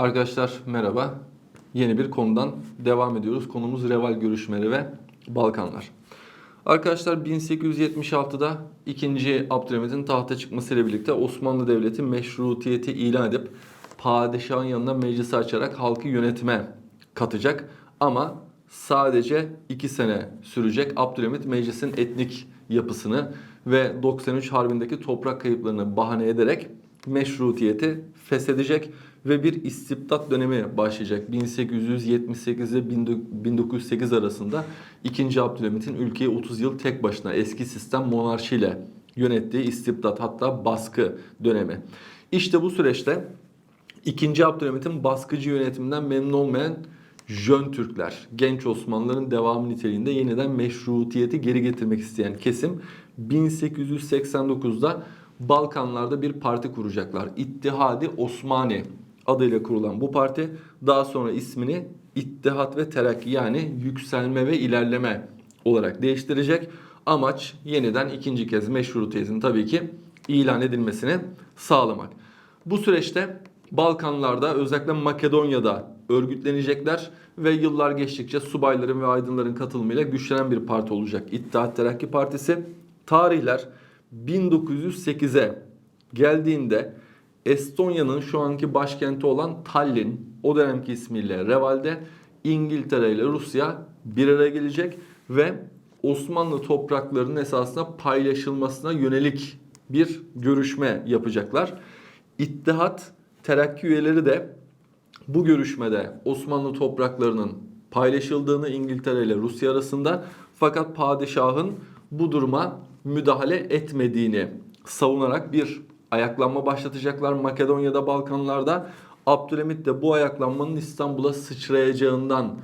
Arkadaşlar merhaba. Yeni bir konudan devam ediyoruz. Konumuz Reval görüşmeleri ve Balkanlar. Arkadaşlar 1876'da 2. Abdülhamit'in tahta çıkmasıyla birlikte Osmanlı Devleti meşrutiyeti ilan edip padişahın yanına meclisi açarak halkı yönetime katacak. Ama sadece 2 sene sürecek. Abdülhamit meclisin etnik yapısını ve 93 Harbi'ndeki toprak kayıplarını bahane ederek meşrutiyeti feshedecek ve bir istibdat dönemi başlayacak. 1878 ile 1908 arasında 2. Abdülhamit'in ülkeyi 30 yıl tek başına eski sistem monarşiyle yönettiği istibdat hatta baskı dönemi. İşte bu süreçte 2. Abdülhamit'in baskıcı yönetiminden memnun olmayan Jön Türkler, genç Osmanlıların devamı niteliğinde yeniden meşrutiyeti geri getirmek isteyen kesim 1889'da Balkanlarda bir parti kuracaklar. İttihadi Osmani adıyla kurulan bu parti daha sonra ismini İttihat ve Terakki yani yükselme ve ilerleme olarak değiştirecek. Amaç yeniden ikinci kez meşrutiyetin tabii ki ilan edilmesini sağlamak. Bu süreçte Balkanlarda özellikle Makedonya'da örgütlenecekler ve yıllar geçtikçe subayların ve aydınların katılımıyla güçlenen bir parti olacak. İttihat Terakki Partisi. Tarihler 1908'e geldiğinde Estonya'nın şu anki başkenti olan Tallinn, o dönemki ismiyle Reval'de İngiltere ile Rusya bir araya gelecek ve Osmanlı topraklarının esasında paylaşılmasına yönelik bir görüşme yapacaklar. İttihat Terakki üyeleri de bu görüşmede Osmanlı topraklarının paylaşıldığını İngiltere ile Rusya arasında fakat padişahın bu duruma müdahale etmediğini savunarak bir ayaklanma başlatacaklar Makedonya'da, Balkanlarda. Abdülhamit de bu ayaklanmanın İstanbul'a sıçrayacağından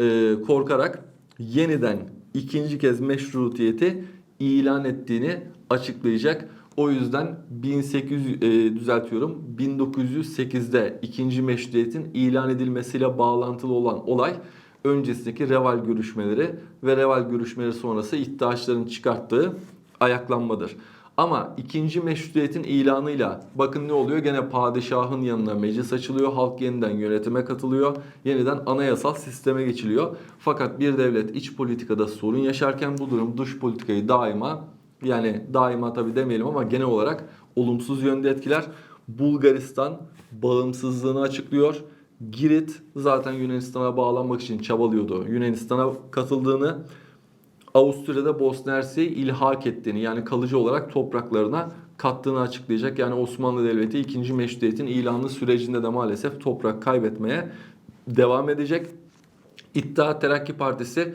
e, korkarak yeniden ikinci kez meşrutiyeti ilan ettiğini açıklayacak. O yüzden 1800 e, düzeltiyorum 1908'de ikinci meşrutiyetin ilan edilmesiyle bağlantılı olan olay öncesindeki Reval görüşmeleri ve Reval görüşmeleri sonrası iddiaçların çıkarttığı ayaklanmadır. Ama ikinci meşrutiyetin ilanıyla bakın ne oluyor? Gene padişahın yanına meclis açılıyor. Halk yeniden yönetime katılıyor. Yeniden anayasal sisteme geçiliyor. Fakat bir devlet iç politikada sorun yaşarken bu durum dış politikayı daima yani daima tabi demeyelim ama genel olarak olumsuz yönde etkiler. Bulgaristan bağımsızlığını açıklıyor. Girit zaten Yunanistan'a bağlanmak için çabalıyordu. Yunanistan'a katıldığını Avusturya'da Bosna Hersek'i ilhak ettiğini yani kalıcı olarak topraklarına kattığını açıklayacak. Yani Osmanlı Devleti 2. Meşrutiyet'in ilanı sürecinde de maalesef toprak kaybetmeye devam edecek. İttihat Terakki Partisi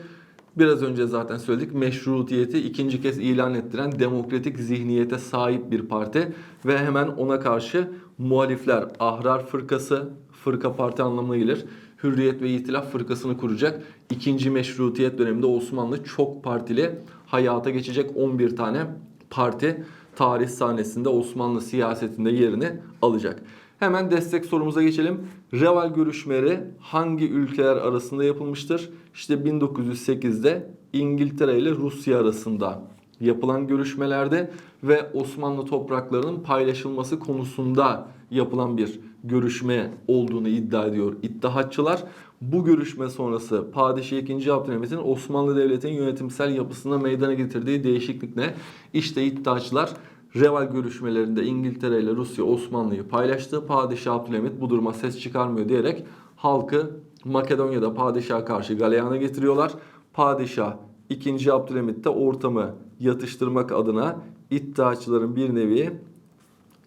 biraz önce zaten söyledik meşrutiyeti ikinci kez ilan ettiren demokratik zihniyete sahip bir parti ve hemen ona karşı muhalifler Ahrar Fırkası, fırka parti anlamına gelir. Hürriyet ve İtilaf Fırkası'nı kuracak. İkinci meşrutiyet döneminde Osmanlı çok partili hayata geçecek 11 tane parti tarih sahnesinde Osmanlı siyasetinde yerini alacak. Hemen destek sorumuza geçelim. Reval görüşmeleri hangi ülkeler arasında yapılmıştır? İşte 1908'de İngiltere ile Rusya arasında yapılan görüşmelerde ve Osmanlı topraklarının paylaşılması konusunda yapılan bir görüşme olduğunu iddia ediyor iddiaçılar. Bu görüşme sonrası Padişah 2. Abdülhamit'in Osmanlı Devleti'nin yönetimsel yapısına meydana getirdiği değişiklik ne? İşte iddiaçılar Reval görüşmelerinde İngiltere ile Rusya Osmanlı'yı paylaştı. Padişah Abdülhamit bu duruma ses çıkarmıyor diyerek halkı Makedonya'da padişaha karşı galeyana getiriyorlar. Padişah 2. Abdülhamit de ortamı yatıştırmak adına iddiaçıların bir nevi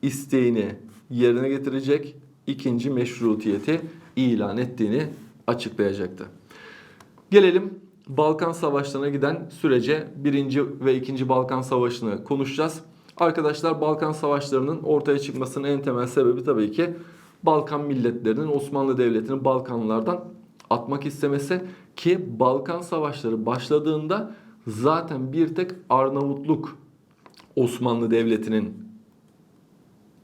isteğini yerine getirecek ikinci meşrutiyeti ilan ettiğini açıklayacaktı. Gelelim Balkan Savaşları'na giden sürece birinci ve ikinci Balkan Savaşı'nı konuşacağız. Arkadaşlar Balkan Savaşları'nın ortaya çıkmasının en temel sebebi tabii ki Balkan milletlerinin Osmanlı Devleti'ni Balkanlardan atmak istemesi ki Balkan Savaşları başladığında zaten bir tek Arnavutluk Osmanlı Devleti'nin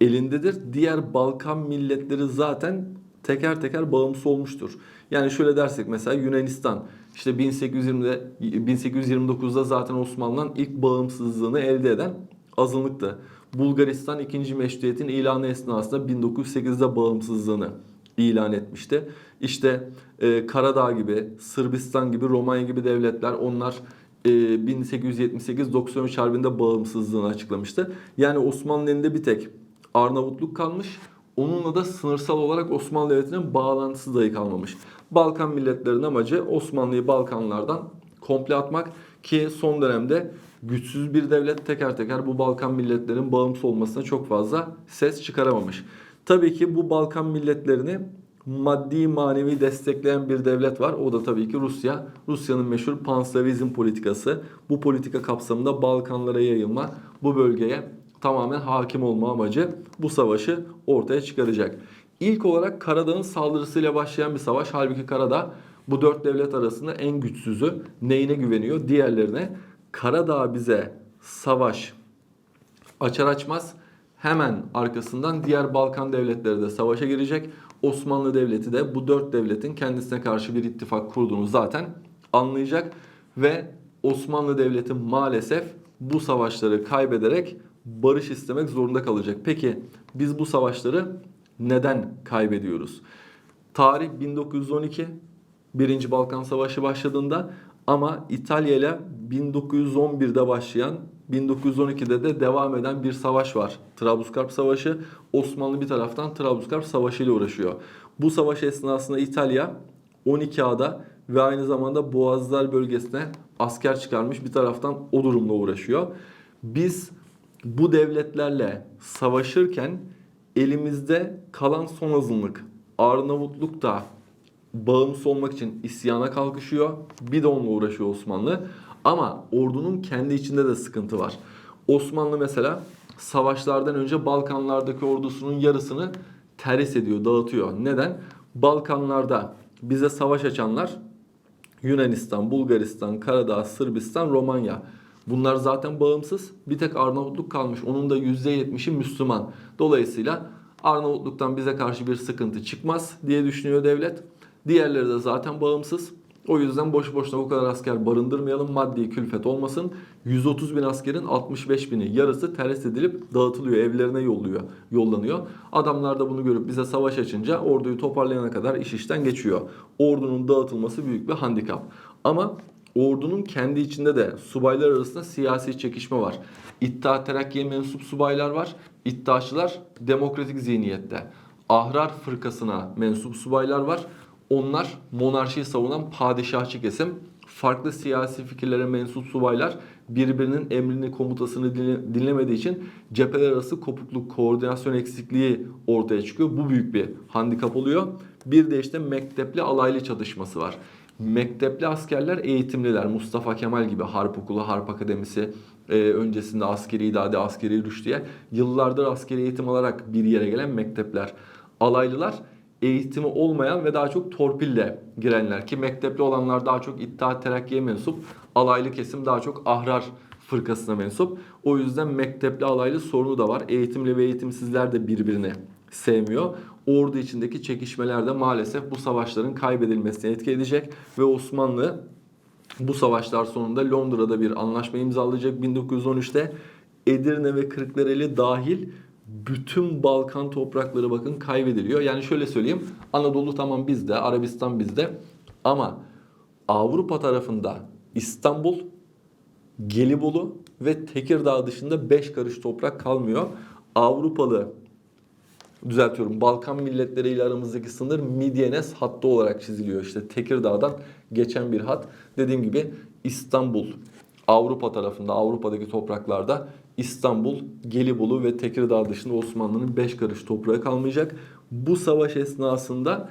elindedir. Diğer Balkan milletleri zaten teker teker bağımsız olmuştur. Yani şöyle dersek mesela Yunanistan işte 1820'de 1829'da zaten Osmanlı'dan ilk bağımsızlığını elde eden azınlıktı. Bulgaristan 2. Meşrutiyet'in ilanı esnasında 1908'de bağımsızlığını ilan etmişti. İşte e, Karadağ gibi, Sırbistan gibi, Romanya gibi devletler onlar e, 1878-93 Harbi'nde bağımsızlığını açıklamıştı. Yani Osmanlı elinde bir tek Arnavutluk kalmış. Onunla da sınırsal olarak Osmanlı Devleti'nin bağlantısı dahi kalmamış. Balkan milletlerinin amacı Osmanlı'yı Balkanlardan komple atmak ki son dönemde güçsüz bir devlet teker teker bu Balkan milletlerinin bağımsız olmasına çok fazla ses çıkaramamış. Tabii ki bu Balkan milletlerini maddi manevi destekleyen bir devlet var. O da tabii ki Rusya. Rusya'nın meşhur panslavizm politikası. Bu politika kapsamında Balkanlara yayılma, bu bölgeye tamamen hakim olma amacı bu savaşı ortaya çıkaracak. İlk olarak Karadağ'ın saldırısıyla başlayan bir savaş. Halbuki Karadağ bu dört devlet arasında en güçsüzü. Neyine güveniyor? Diğerlerine. Karadağ bize savaş açar açmaz hemen arkasından diğer Balkan devletleri de savaşa girecek. Osmanlı Devleti de bu dört devletin kendisine karşı bir ittifak kurduğunu zaten anlayacak ve Osmanlı Devleti maalesef bu savaşları kaybederek barış istemek zorunda kalacak. Peki biz bu savaşları neden kaybediyoruz? Tarih 1912 Birinci Balkan Savaşı başladığında ama İtalya ile 1911'de başlayan 1912'de de devam eden bir savaş var. Trablusgarp Savaşı. Osmanlı bir taraftan Trablusgarp Savaşı ile uğraşıyor. Bu savaş esnasında İtalya 12A'da ve aynı zamanda Boğazlar bölgesine asker çıkarmış bir taraftan o durumla uğraşıyor. Biz bu devletlerle savaşırken elimizde kalan son azınlık Arnavutluk da bağımsız olmak için isyana kalkışıyor. Bir de onunla uğraşıyor Osmanlı. Ama ordunun kendi içinde de sıkıntı var. Osmanlı mesela savaşlardan önce Balkanlardaki ordusunun yarısını terhis ediyor, dağıtıyor. Neden? Balkanlarda bize savaş açanlar Yunanistan, Bulgaristan, Karadağ, Sırbistan, Romanya. Bunlar zaten bağımsız. Bir tek Arnavutluk kalmış. Onun da %70'i Müslüman. Dolayısıyla Arnavutluk'tan bize karşı bir sıkıntı çıkmaz diye düşünüyor devlet. Diğerleri de zaten bağımsız. O yüzden boş boşuna bu kadar asker barındırmayalım. Maddi külfet olmasın. 130 bin askerin 65 bini yarısı terhis edilip dağıtılıyor. Evlerine yolluyor, yollanıyor. Adamlar da bunu görüp bize savaş açınca orduyu toparlayana kadar iş işten geçiyor. Ordunun dağıtılması büyük bir handikap. Ama ordunun kendi içinde de subaylar arasında siyasi çekişme var. İttihat Terakki'ye mensup subaylar var. İddiaçılar demokratik zihniyette. Ahrar fırkasına mensup subaylar var. Onlar monarşiyi savunan padişahçı kesim. Farklı siyasi fikirlere mensup subaylar birbirinin emrini komutasını dinle- dinlemediği için cepheler arası kopukluk, koordinasyon eksikliği ortaya çıkıyor. Bu büyük bir handikap oluyor. Bir de işte mektepli alaylı çatışması var. Mektepli askerler eğitimliler. Mustafa Kemal gibi Harp Okulu, Harp Akademisi, e, öncesinde askeri idade, askeri rüş diye yıllardır askeri eğitim alarak bir yere gelen mektepler. Alaylılar eğitimi olmayan ve daha çok torpille girenler ki mektepli olanlar daha çok İttihat Terakki'ye mensup, alaylı kesim daha çok Ahrar fırkasına mensup. O yüzden mektepli alaylı sorunu da var. Eğitimli ve eğitimsizler de birbirini sevmiyor. Ordu içindeki çekişmeler de maalesef bu savaşların kaybedilmesine etki edecek ve Osmanlı bu savaşlar sonunda Londra'da bir anlaşma imzalayacak 1913'te. Edirne ve Kırklareli dahil bütün Balkan toprakları bakın kaybediliyor. Yani şöyle söyleyeyim. Anadolu tamam bizde, Arabistan bizde ama Avrupa tarafında İstanbul, Gelibolu ve Tekirdağ dışında 5 karış toprak kalmıyor. Avrupalı düzeltiyorum Balkan milletleriyle aramızdaki sınır Midyenes hattı olarak çiziliyor. İşte Tekirdağ'dan geçen bir hat. Dediğim gibi İstanbul Avrupa tarafında Avrupa'daki topraklarda İstanbul, Gelibolu ve Tekirdağ dışında Osmanlı'nın 5 karış toprağı kalmayacak. Bu savaş esnasında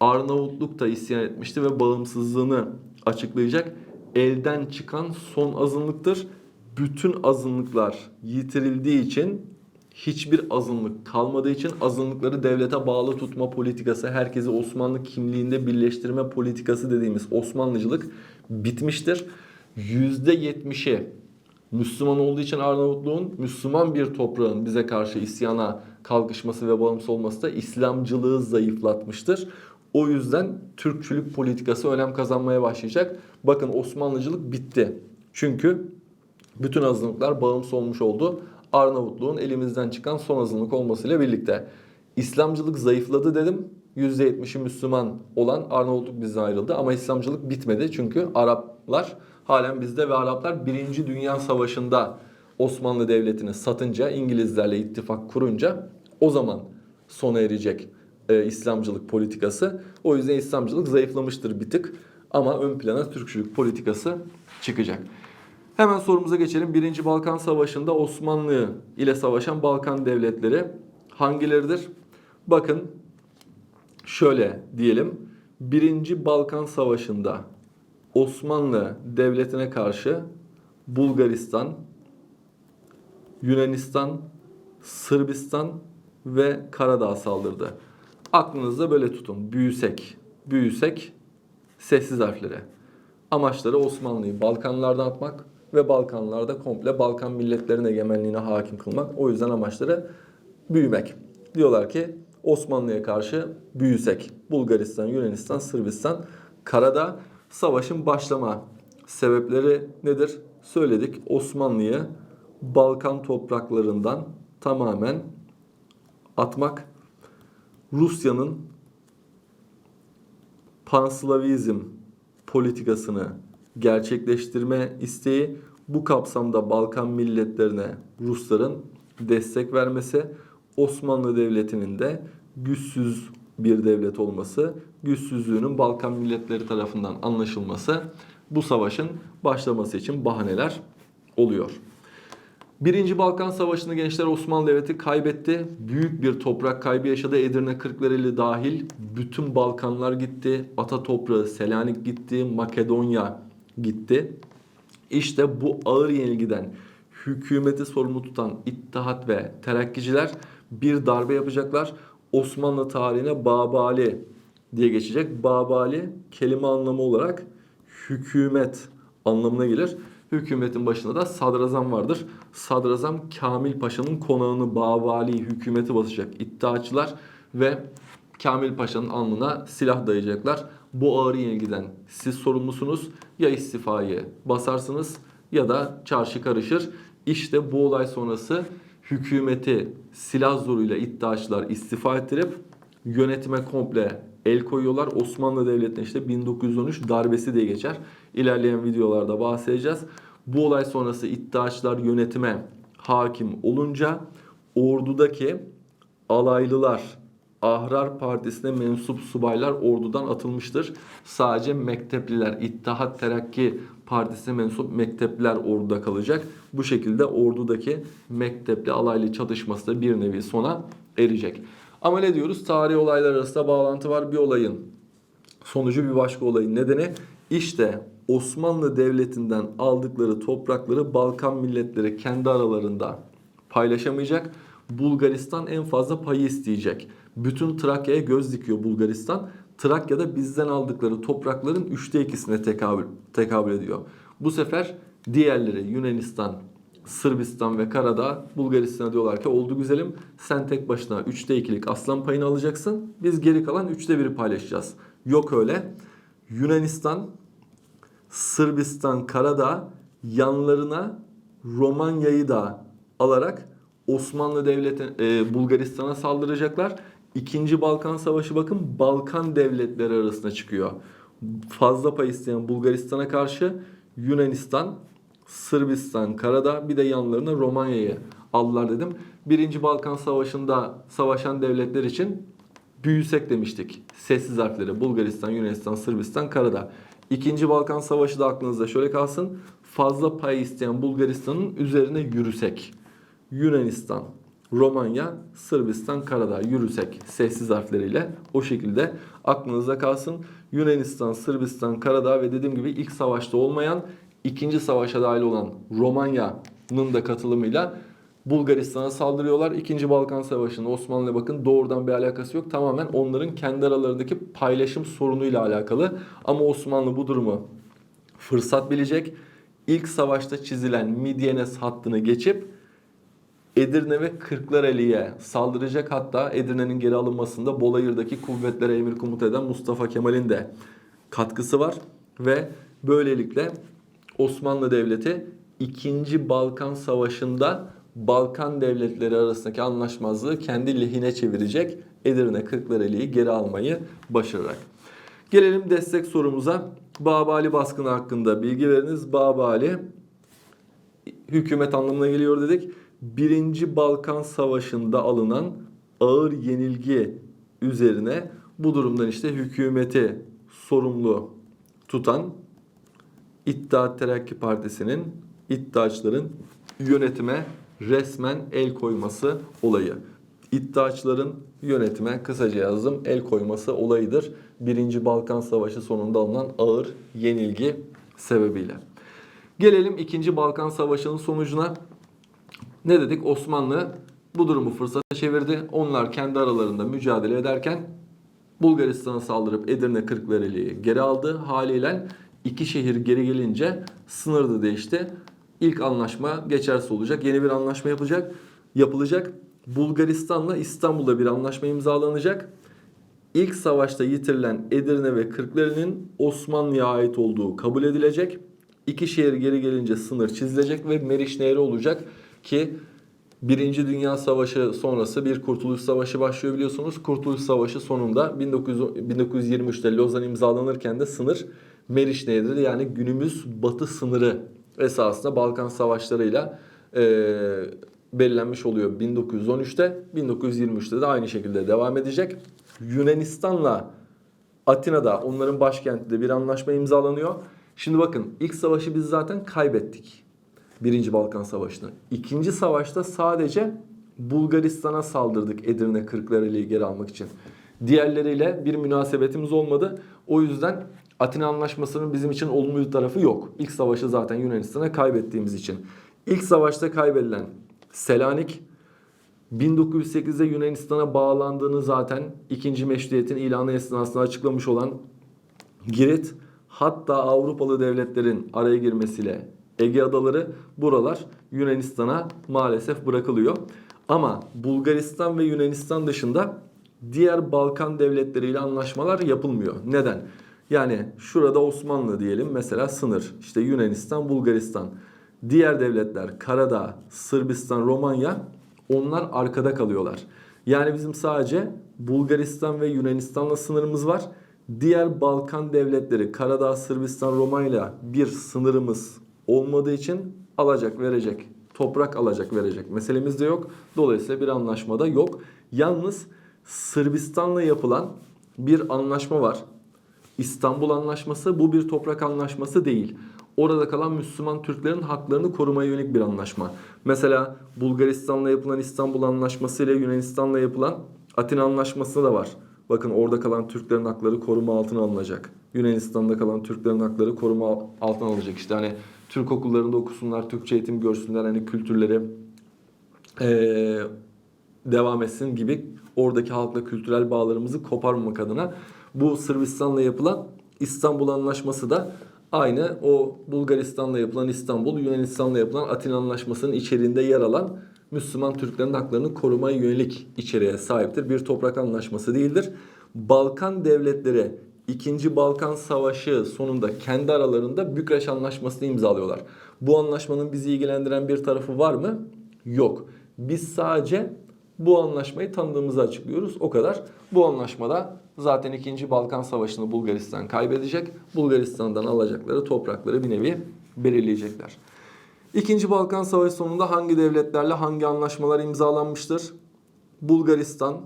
Arnavutluk da isyan etmişti ve bağımsızlığını açıklayacak. Elden çıkan son azınlıktır. Bütün azınlıklar yitirildiği için hiçbir azınlık kalmadığı için azınlıkları devlete bağlı tutma politikası, herkesi Osmanlı kimliğinde birleştirme politikası dediğimiz Osmanlıcılık bitmiştir. %70'i Müslüman olduğu için Arnavutluğun Müslüman bir toprağın bize karşı isyana kalkışması ve bağımsız olması da İslamcılığı zayıflatmıştır. O yüzden Türkçülük politikası önem kazanmaya başlayacak. Bakın Osmanlıcılık bitti. Çünkü bütün azınlıklar bağımsız olmuş oldu. Arnavutluğun elimizden çıkan son azınlık olmasıyla birlikte. İslamcılık zayıfladı dedim. %70'i Müslüman olan Arnavutluk bizden ayrıldı. Ama İslamcılık bitmedi çünkü Araplar halen bizde ve Araplar 1. Dünya Savaşı'nda Osmanlı Devleti'ni satınca, İngilizlerle ittifak kurunca o zaman sona erecek e, İslamcılık politikası. O yüzden İslamcılık zayıflamıştır bir tık ama ön plana Türkçülük politikası çıkacak. Hemen sorumuza geçelim. Birinci Balkan Savaşı'nda Osmanlı ile savaşan Balkan devletleri hangileridir? Bakın şöyle diyelim. Birinci Balkan Savaşı'nda Osmanlı Devleti'ne karşı Bulgaristan, Yunanistan, Sırbistan ve Karadağ saldırdı. Aklınızda böyle tutun. Büyüsek, büyüsek sessiz harflere. Amaçları Osmanlı'yı Balkanlardan atmak ve Balkanlarda komple Balkan milletlerinin egemenliğine hakim kılmak. O yüzden amaçları büyümek. Diyorlar ki Osmanlı'ya karşı büyüsek. Bulgaristan, Yunanistan, Sırbistan, Karadağ savaşın başlama sebepleri nedir? Söyledik. Osmanlı'yı Balkan topraklarından tamamen atmak. Rusya'nın panslavizm politikasını gerçekleştirme isteği bu kapsamda Balkan milletlerine Rusların destek vermesi, Osmanlı Devleti'nin de güçsüz bir devlet olması, güçsüzlüğünün Balkan milletleri tarafından anlaşılması bu savaşın başlaması için bahaneler oluyor. Birinci Balkan Savaşı'nı gençler Osmanlı Devleti kaybetti. Büyük bir toprak kaybı yaşadı. Edirne Kırklareli dahil bütün Balkanlar gitti. Ata toprağı Selanik gitti. Makedonya gitti. İşte bu ağır yenilgiden hükümeti sorumlu tutan İttihat ve Terakkiciler bir darbe yapacaklar. Osmanlı tarihine Babali diye geçecek. Babali kelime anlamı olarak hükümet anlamına gelir. Hükümetin başında da sadrazam vardır. Sadrazam Kamil Paşa'nın konağını Babali hükümeti basacak iddiaçılar ve Kamil Paşa'nın alnına silah dayayacaklar. Bu ağır yenilgiden siz sorumlusunuz. Ya istifayı basarsınız ya da çarşı karışır. İşte bu olay sonrası hükümeti silah zoruyla iddiaçılar istifa ettirip yönetime komple el koyuyorlar. Osmanlı Devleti'ne işte 1913 darbesi diye geçer. İlerleyen videolarda bahsedeceğiz. Bu olay sonrası iddiaçılar yönetime hakim olunca ordudaki alaylılar, Ahrar Partisi'ne mensup subaylar ordudan atılmıştır. Sadece mektepliler, İttihat Terakki Partisi'ne mensup mektepliler orduda kalacak. Bu şekilde ordudaki mektepli alaylı çatışması da bir nevi sona erecek. Ama ne diyoruz? Tarihi olaylar arasında bağlantı var. Bir olayın sonucu bir başka olayın nedeni işte Osmanlı Devleti'nden aldıkları toprakları Balkan milletleri kendi aralarında paylaşamayacak. Bulgaristan en fazla payı isteyecek. Bütün Trakya'ya göz dikiyor Bulgaristan. Trakya'da bizden aldıkları toprakların üçte ikisine tekabül, tekabül ediyor. Bu sefer diğerleri Yunanistan, Sırbistan ve Karadağ Bulgaristan'a diyorlar ki oldu güzelim sen tek başına 3'te 2'lik aslan payını alacaksın. Biz geri kalan 3'te 1'i paylaşacağız. Yok öyle. Yunanistan, Sırbistan, Karadağ yanlarına Romanya'yı da alarak Osmanlı Devleti e, Bulgaristan'a saldıracaklar. İkinci Balkan Savaşı bakın Balkan devletleri arasında çıkıyor. Fazla pay isteyen Bulgaristan'a karşı Yunanistan, Sırbistan, Karadağ bir de yanlarına Romanya'yı aldılar dedim. Birinci Balkan Savaşı'nda savaşan devletler için büyüsek demiştik. Sessiz harfleri Bulgaristan, Yunanistan, Sırbistan, Karadağ. İkinci Balkan Savaşı da aklınızda şöyle kalsın. Fazla pay isteyen Bulgaristan'ın üzerine yürüsek. Yunanistan, Romanya, Sırbistan, Karadağ yürüsek sessiz harfleriyle o şekilde aklınızda kalsın. Yunanistan, Sırbistan, Karadağ ve dediğim gibi ilk savaşta olmayan ikinci savaşa dahil olan Romanya'nın da katılımıyla Bulgaristan'a saldırıyorlar. İkinci Balkan Savaşı'nda Osmanlı'ya bakın doğrudan bir alakası yok. Tamamen onların kendi aralarındaki paylaşım sorunuyla alakalı. Ama Osmanlı bu durumu fırsat bilecek. İlk savaşta çizilen Midyenes hattını geçip Edirne ve Kırklareli'ye saldıracak. Hatta Edirne'nin geri alınmasında Bolayır'daki kuvvetlere emir komuta eden Mustafa Kemal'in de katkısı var. Ve böylelikle Osmanlı Devleti 2. Balkan Savaşı'nda Balkan devletleri arasındaki anlaşmazlığı kendi lehine çevirecek. Edirne Kırklareli'yi geri almayı başararak. Gelelim destek sorumuza. Babali baskını hakkında bilgi veriniz. Babali hükümet anlamına geliyor dedik. Birinci Balkan Savaşı'nda alınan ağır yenilgi üzerine bu durumdan işte hükümeti sorumlu tutan İttihat Terakki Partisi'nin iddiaçların yönetime resmen el koyması olayı. İddiaçların yönetime kısaca yazdım el koyması olayıdır. Birinci Balkan Savaşı sonunda alınan ağır yenilgi sebebiyle. Gelelim 2. Balkan Savaşı'nın sonucuna. Ne dedik? Osmanlı bu durumu fırsata çevirdi. Onlar kendi aralarında mücadele ederken Bulgaristan'a saldırıp Edirne Kırklareli'yi geri aldı. Haliyle iki şehir geri gelince sınır da değişti. İlk anlaşma geçersiz olacak. Yeni bir anlaşma yapılacak. Yapılacak. Bulgaristan'la İstanbul'da bir anlaşma imzalanacak. İlk savaşta yitirilen Edirne ve Kırklareli'nin Osmanlı'ya ait olduğu kabul edilecek. İki şehir geri gelince sınır çizilecek ve Meriç Nehri olacak ki Birinci Dünya Savaşı sonrası bir Kurtuluş Savaşı başlıyor biliyorsunuz. Kurtuluş Savaşı sonunda 19, 1923'te Lozan imzalanırken de sınır Meriç Nehri'dir. Yani günümüz batı sınırı esasında Balkan Savaşları'yla e, belirlenmiş oluyor 1913'te. 1923'te de aynı şekilde devam edecek. Yunanistan'la Atina'da onların başkentinde bir anlaşma imzalanıyor. Şimdi bakın ilk savaşı biz zaten kaybettik. Birinci Balkan Savaşı'nı. İkinci savaşta sadece Bulgaristan'a saldırdık Edirne Kırklareli'yi geri almak için. Diğerleriyle bir münasebetimiz olmadı. O yüzden Atina Anlaşması'nın bizim için olumlu bir tarafı yok. İlk savaşı zaten Yunanistan'a kaybettiğimiz için. İlk savaşta kaybedilen Selanik 1908'de Yunanistan'a bağlandığını zaten ikinci meşruiyetin ilanı esnasında açıklamış olan Girit hatta Avrupalı devletlerin araya girmesiyle Ege adaları buralar Yunanistan'a maalesef bırakılıyor. Ama Bulgaristan ve Yunanistan dışında diğer Balkan devletleriyle anlaşmalar yapılmıyor. Neden? Yani şurada Osmanlı diyelim mesela sınır. İşte Yunanistan, Bulgaristan. Diğer devletler Karadağ, Sırbistan, Romanya onlar arkada kalıyorlar. Yani bizim sadece Bulgaristan ve Yunanistan'la sınırımız var. Diğer Balkan devletleri Karadağ, Sırbistan, Romanya bir sınırımız olmadığı için alacak verecek. Toprak alacak verecek meselemiz de yok. Dolayısıyla bir anlaşma da yok. Yalnız Sırbistan'la yapılan bir anlaşma var. İstanbul Anlaşması bu bir toprak anlaşması değil. Orada kalan Müslüman Türklerin haklarını korumaya yönelik bir anlaşma. Mesela Bulgaristan'la yapılan İstanbul Anlaşması ile Yunanistan'la yapılan Atina Anlaşması da var. Bakın orada kalan Türklerin hakları koruma altına alınacak. Yunanistan'da kalan Türklerin hakları koruma altına alınacak. İşte hani Türk okullarında okusunlar, Türkçe eğitim görsünler, hani kültürleri ee, devam etsin gibi oradaki halkla kültürel bağlarımızı koparmamak adına bu Sırbistan'la yapılan İstanbul Anlaşması da aynı o Bulgaristan'la yapılan İstanbul, Yunanistan'la yapılan Atina Anlaşması'nın içeriğinde yer alan Müslüman Türklerin haklarını korumaya yönelik içeriğe sahiptir. Bir toprak anlaşması değildir. Balkan devletleri 2. Balkan Savaşı sonunda kendi aralarında Bükreş Anlaşması'nı imzalıyorlar. Bu anlaşmanın bizi ilgilendiren bir tarafı var mı? Yok. Biz sadece bu anlaşmayı tanıdığımızı açıklıyoruz. O kadar. Bu anlaşmada zaten 2. Balkan Savaşı'nı Bulgaristan kaybedecek. Bulgaristan'dan alacakları toprakları bir nevi belirleyecekler. İkinci Balkan Savaşı sonunda hangi devletlerle hangi anlaşmalar imzalanmıştır? Bulgaristan,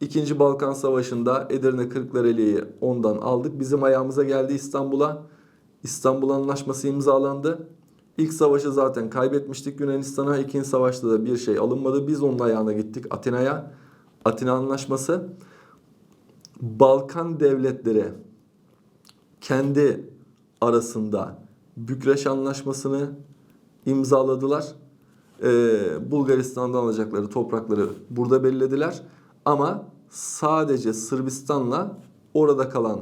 İkinci Balkan Savaşı'nda Edirne Kırklareli'yi ondan aldık. Bizim ayağımıza geldi İstanbul'a. İstanbul Anlaşması imzalandı. İlk savaşı zaten kaybetmiştik Yunanistan'a. İkinci savaşta da bir şey alınmadı. Biz onun ayağına gittik Atina'ya. Atina Anlaşması. Balkan devletleri kendi arasında Bükreş Anlaşması'nı imzaladılar. Ee, Bulgaristan'dan alacakları toprakları burada belirlediler. Ama sadece Sırbistan'la orada kalan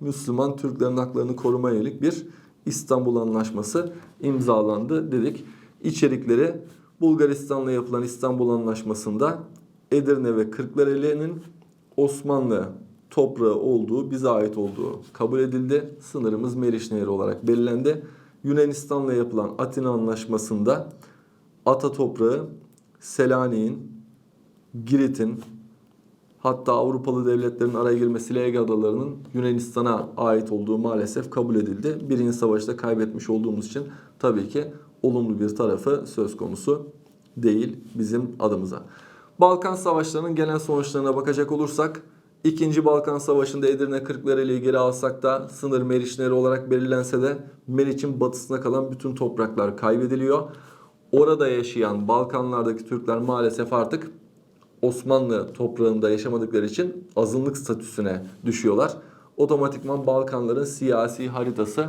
Müslüman Türklerin haklarını korumaya yönelik bir İstanbul Anlaşması imzalandı dedik. İçerikleri Bulgaristan'la yapılan İstanbul Anlaşması'nda Edirne ve Kırklareli'nin Osmanlı toprağı olduğu, bize ait olduğu kabul edildi. Sınırımız Meriç Nehri olarak belirlendi. Yunanistan'la yapılan Atina Anlaşması'nda Ata toprağı Selanik'in, Girit'in, Hatta Avrupalı devletlerin araya girmesiyle Ege Adaları'nın Yunanistan'a ait olduğu maalesef kabul edildi. Birinci savaşta kaybetmiş olduğumuz için tabii ki olumlu bir tarafı söz konusu değil bizim adımıza. Balkan Savaşları'nın genel sonuçlarına bakacak olursak İkinci Balkan Savaşı'nda Edirne Kırklareli'yi geri alsak da sınır Meriçleri olarak belirlense de Meriç'in batısına kalan bütün topraklar kaybediliyor. Orada yaşayan Balkanlardaki Türkler maalesef artık Osmanlı toprağında yaşamadıkları için azınlık statüsüne düşüyorlar. Otomatikman Balkanların siyasi haritası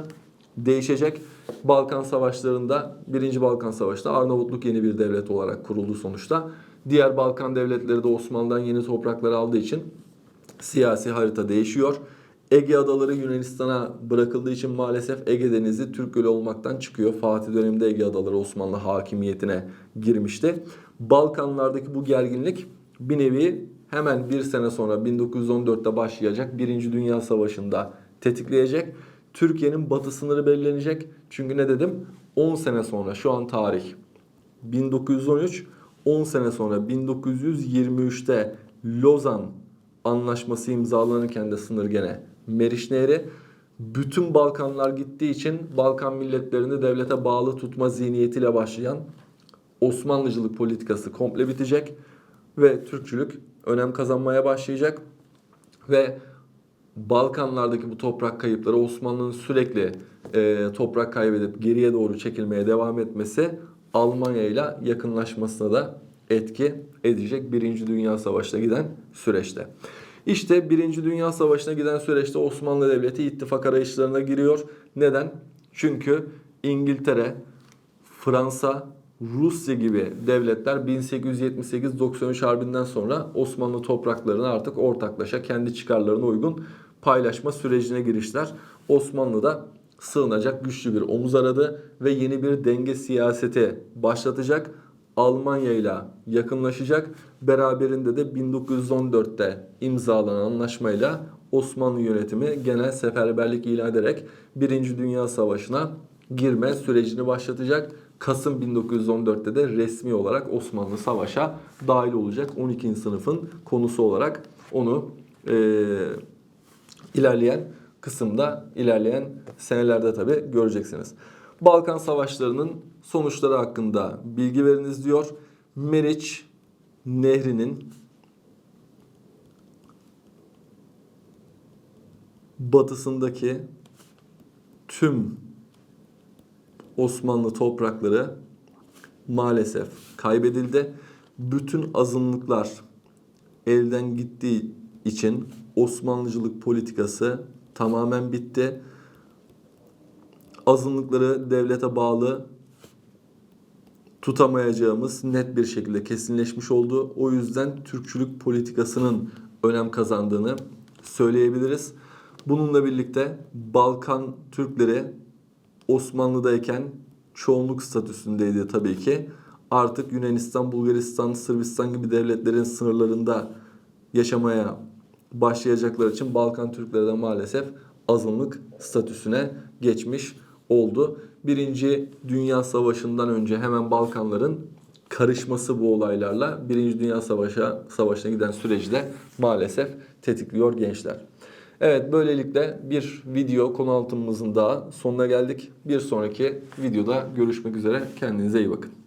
değişecek. Balkan Savaşları'nda 1. Balkan Savaşı'nda Arnavutluk yeni bir devlet olarak kuruldu sonuçta. Diğer Balkan devletleri de Osmanlı'dan yeni toprakları aldığı için siyasi harita değişiyor. Ege adaları Yunanistan'a bırakıldığı için maalesef Ege Denizi Türk Gölü olmaktan çıkıyor. Fatih döneminde Ege adaları Osmanlı hakimiyetine girmişti. Balkanlardaki bu gerginlik bir nevi hemen bir sene sonra 1914'te başlayacak Birinci Dünya Savaşı'nda tetikleyecek. Türkiye'nin batı sınırı belirlenecek. Çünkü ne dedim? 10 sene sonra şu an tarih 1913 10 sene sonra 1923'te Lozan Anlaşması imzalanırken de sınır gene Meriç Nehri. Bütün Balkanlar gittiği için Balkan milletlerini devlete bağlı tutma zihniyetiyle başlayan Osmanlıcılık politikası komple bitecek ve Türkçülük önem kazanmaya başlayacak ve Balkanlardaki bu toprak kayıpları Osmanlı'nın sürekli e, toprak kaybedip geriye doğru çekilmeye devam etmesi Almanya ile yakınlaşmasına da etki edecek Birinci Dünya Savaşı'na giden süreçte. İşte Birinci Dünya Savaşı'na giden süreçte Osmanlı Devleti ittifak arayışlarına giriyor. Neden? Çünkü İngiltere, Fransa, Rusya gibi devletler 1878-93 harbinden sonra Osmanlı topraklarını artık ortaklaşa kendi çıkarlarına uygun paylaşma sürecine girişler. Osmanlı da sığınacak güçlü bir omuz aradı ve yeni bir denge siyaseti başlatacak. Almanya ile yakınlaşacak. Beraberinde de 1914'te imzalanan anlaşmayla Osmanlı yönetimi genel seferberlik ilan ederek 1. Dünya Savaşı'na girme sürecini başlatacak. Kasım 1914'te de resmi olarak Osmanlı Savaş'a dahil olacak. 12. sınıfın konusu olarak onu eee, ilerleyen kısımda, ilerleyen senelerde tabi göreceksiniz. Balkan Savaşları'nın sonuçları hakkında bilgi veriniz diyor. Meriç Nehri'nin batısındaki tüm Osmanlı toprakları maalesef kaybedildi. Bütün azınlıklar elden gittiği için Osmanlıcılık politikası tamamen bitti. Azınlıkları devlete bağlı tutamayacağımız net bir şekilde kesinleşmiş oldu. O yüzden Türkçülük politikasının önem kazandığını söyleyebiliriz. Bununla birlikte Balkan Türkleri Osmanlı'dayken çoğunluk statüsündeydi tabii ki. Artık Yunanistan, Bulgaristan, Sırbistan gibi devletlerin sınırlarında yaşamaya başlayacaklar için Balkan Türkleri de maalesef azınlık statüsüne geçmiş oldu. Birinci Dünya Savaşı'ndan önce hemen Balkanların karışması bu olaylarla Birinci Dünya Savaşı Savaşı'na giden süreci de maalesef tetikliyor gençler. Evet böylelikle bir video konu altımızın daha sonuna geldik. Bir sonraki videoda görüşmek üzere. Kendinize iyi bakın.